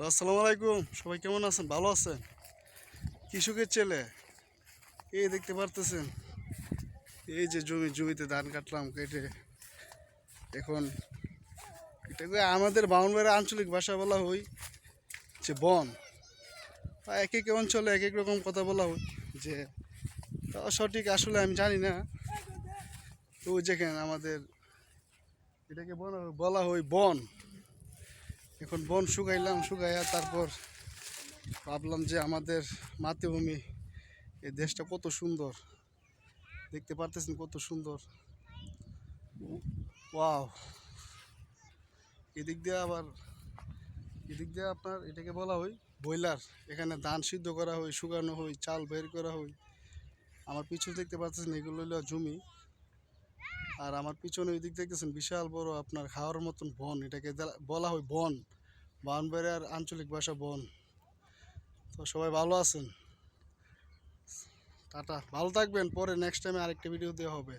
আসসালামু আলাইকুম। সবাই কেমন আছেন? ভালো আছেন? কৃষকের ছেলে? এই দেখতে পারতেছেন। এই যে জমি, জমিতে ধান কাটলাম, কেটে এখন এটাকে আমাদের বাউনবাড়ির আঞ্চলিক ভাষা বলা হয় যে বন। এক এক অঞ্চলে এক এক রকম কথা বলা হয় যে সঠিক আসলে আমি জানি না। তো যেখানে আমাদের এটাকে বলা- বলা হয় বন। এখন বন শুকাইলাম, শুকাইয়া তারপর ভাবলাম যে আমাদের মাতৃভূমি এই দেশটা কত সুন্দর। দেখতে পারতেছেন কত সুন্দর। ওয়াও। এদিক দিয়ে আবার, এদিক দিয়ে আপনার এটাকে বলা হয় বয়লার এখানে ধান সিদ্ধ করা হয়, শুকানো হয়, চাল বের করা হয়। আমার পিছু দেখতে পাচ্ছেন এগুলো হলো জমি। আর আমার পিছনে ওই দিক দেখতেছেন, বিশাল বড় আপনার খাওয়ার মতন বন, এটাকে বলা হয় বন বাউনবাড়িয়ার আঞ্চলিক ভাষা বন। তো সবাই ভালো আছেন? টাটা, ভালো থাকবেন, পরে নেক্সট টাইমে আরেকটা ভিডিও দেওয়া হবে।